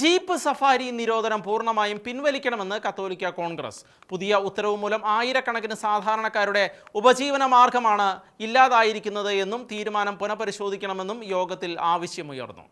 Jeep safari നിരോധനം പൂർണമായും പിൻവലിക്കണമെന്ന് കത്തോലിക്ക കോൺഗ്രസ്. പുതിയ ഉത്തരവ് മൂലം ആയിരക്കണക്കിന് സാധാരണക്കാരുടെ ഉപജീവന മാർഗമാണ് ഇല്ലാതായിരിക്കുന്നത് എന്നും തീരുമാനം പുനഃപരിശോധിക്കണമെന്നും യോഗത്തിൽ ആവശ്യമുയർന്നു.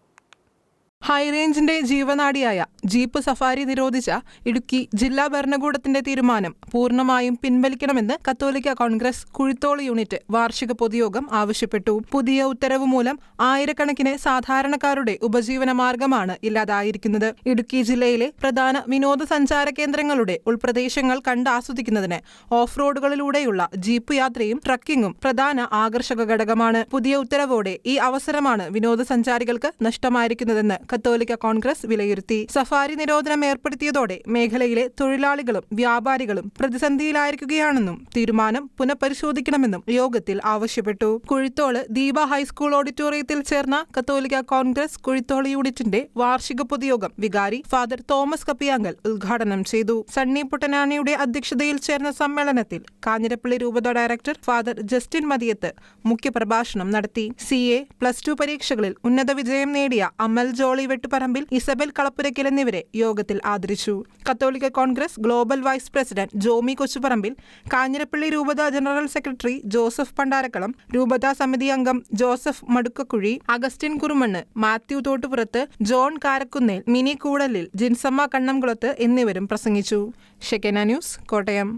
ഹൈറേഞ്ചിന്റെ ജീവനാടിയായ ജീപ്പ് സഫാരി നിരോധിച്ച ഇടുക്കി ജില്ലാ ഭരണകൂടത്തിന്റെ തീരുമാനം പൂർണമായും പിൻവലിക്കണമെന്ന് കത്തോലിക്ക കോൺഗ്രസ് കുഴിത്തോൾ യൂണിറ്റ് വാർഷിക പൊതുയോഗം ആവശ്യപ്പെട്ടു. പുതിയ ഉത്തരവ് മൂലം ആയിരക്കണക്കിന് സാധാരണക്കാരുടെ ഉപജീവന മാർഗമാണ് ഇല്ലാതായിരിക്കുന്നത്. ഇടുക്കി ജില്ലയിലെ പ്രധാന വിനോദസഞ്ചാര കേന്ദ്രങ്ങളുടെ ഉൾപ്രദേശങ്ങൾ കണ്ടാസ്വദിക്കുന്നതിന് ഓഫ് റോഡുകളിലൂടെയുള്ള ജീപ്പ് യാത്രയും ട്രക്കിങ്ങും പ്രധാന ആകർഷക ഘടകമാണ്. പുതിയ ഉത്തരവോടെ ഈ അവസരമാണ് വിനോദസഞ്ചാരികൾക്ക് നഷ്ടമായിരിക്കുന്നതെന്ന് കത്തോലിക്ക കോൺഗ്രസ് വിലയിരുത്തി. സഫാരി നിരോധനം ഏർപ്പെടുത്തിയതോടെ മേഖലയിലെ തൊഴിലാളികളും വ്യാപാരികളും പ്രതിസന്ധിയിലായിരിക്കുകയാണെന്നും തീരുമാനം പുനഃപരിശോധിക്കണമെന്നും യോഗത്തിൽ ആവശ്യപ്പെട്ടു. കുഴിത്തോൾ ദീപ ഹൈസ്കൂൾ ഓഡിറ്റോറിയത്തിൽ ചേർന്ന കത്തോലിക്ക കോൺഗ്രസ് കുഴിത്തോൾ യൂണിറ്റിന്റെ വാർഷിക പൊതുയോഗം വികാരി ഫാദർ തോമസ് കപ്പിയാങ്കൽ ഉദ്ഘാടനം ചെയ്തു. സണ്ണി പുട്ടനാണിയുടെ അധ്യക്ഷതയിൽ ചേർന്ന സമ്മേളനത്തിൽ കാഞ്ഞിരപ്പള്ളി രൂപത ഡയറക്ടർ ഫാദർ ജസ്റ്റിൻ മതിയത്ത് മുഖ്യപ്രഭാഷണം നടത്തി. സി എ പ്ലസ് ടു പരീക്ഷകളിൽ ഉന്നത വിജയം നേടിയ അമൽ ജോളി വെട്ടുപറമ്പിൽ ഇസബൽ കളപ്പുരയ്ക്കൽ എന്നിവരെ യോഗത്തിൽ ആദരിച്ചു. Catholic Congress global vice president Jomy Kochuparambil Kanjirappally രൂപത ജനറൽ സെക്രട്ടറി ജോസഫ് പണ്ടാരക്കളം രൂപതാ സമിതി അംഗം Joseph Madukkakuzhi Augustine Kurumannu Mathew Thottupurathu John Karakkunnel Mini Koodalil Jinsamma കണ്ണംകുളത്ത് എന്നിവരും പ്രസംഗിച്ചു. Shekinah news Kottayam.